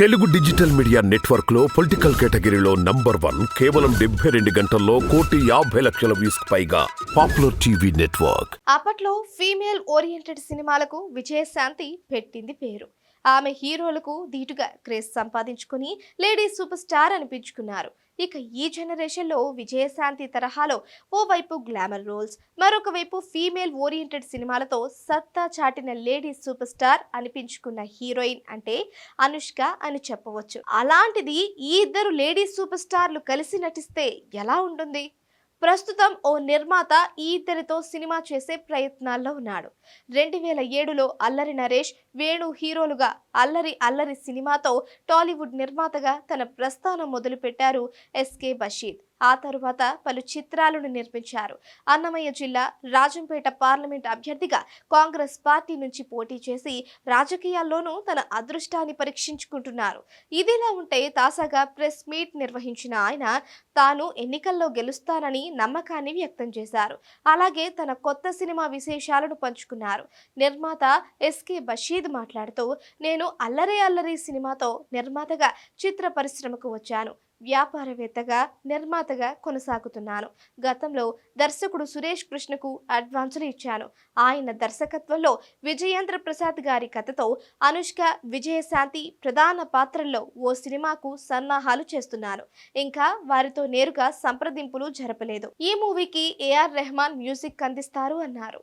Telugu digital media నెట్వర్క్లో political కేటగిరీలో number one కేవలం డెబ్బై రెండు గంటల్లో కోటి యాభై లక్షల వ్యూస్ పైగా పాపులర్ టీవీ నెట్వర్క్. అప్పట్లో ఫీమేల్ ఓరియంటెడ్ సినిమాలకు విజయశాంతి పెట్టింది పేరు. ఆమె హీరోలకు ధీటుగా క్రేజ్ సంపాదించుకుని లేడీ సూపర్ స్టార్ అనిపించుకున్నారు. ఇక ఈ జనరేషన్లో విజయశాంతి తరహాలో ఓవైపు గ్లామర్ రోల్స్ మరొక వైపు ఫీమేల్ ఓరియంటెడ్ సినిమాలతో సత్తా చాటిన లేడీ సూపర్ స్టార్ అనిపించుకున్న హీరోయిన్ అంటే అనుష్క అని చెప్పవచ్చు. అలాంటిది ఈ ఇద్దరు లేడీ సూపర్ స్టార్లు కలిసి నటిస్తే ఎలా ఉంటుంది? ప్రస్తుతం ఓ నిర్మాత ఈ ఇద్దరితో సినిమా చేసే ప్రయత్నాల్లో ఉన్నాడు. రెండు వేల ఏడులో అల్లరి నరేష్ వేణు హీరోలుగా అల్లరి అల్లరి సినిమాతో టాలీవుడ్ నిర్మాతగా తన ప్రస్థానం మొదలుపెట్టారు ఎస్కే బషీద్ ఆ తరువాత పలు చిత్రాలను నిర్మించారు. అన్నమయ్య జిల్లా రాజంపేట పార్లమెంట్ అభ్యర్థిగా కాంగ్రెస్ పార్టీ నుంచి పోటీ చేసి రాజకీయాల్లోనూ తన అదృష్టాన్ని పరీక్షించుకుంటున్నారు. ఇదిలా ఉంటే తాజాగా ప్రెస్ మీట్ నిర్వహించిన ఆయన తాను ఎన్నికల్లో గెలుస్తానని నమ్మకాన్ని వ్యక్తం చేశారు. అలాగే తన కొత్త సినిమా విశేషాలను పంచుకున్నారు. నిర్మాత ఎస్కే బషీద్ మాట్లాడుతూ నేను అల్లరి అల్లరి సినిమాతో నిర్మాతగా చిత్ర పరిశ్రమకు వచ్చాను. వ్యాపారవేత్తగా నిర్మాతగా కొనసాగుతున్నాను గతంలో దర్శకుడు సురేష్ కృష్ణకు అడ్వాన్సులు ఇచ్చాను ఆయన దర్శకత్వంలో విజయేంద్ర ప్రసాద్ గారి కథతో అనుష్క విజయశాంతి ప్రధాన పాత్రల్లో ఓ సినిమాకు సన్నాహాలు చేస్తున్నాను ఇంకా వారితో నేరుగా సంప్రదింపులు జరపలేదు. ఈ మూవీకి ఏఆర్ రెహమాన్ మ్యూజిక్ అందిస్తారు అన్నారు.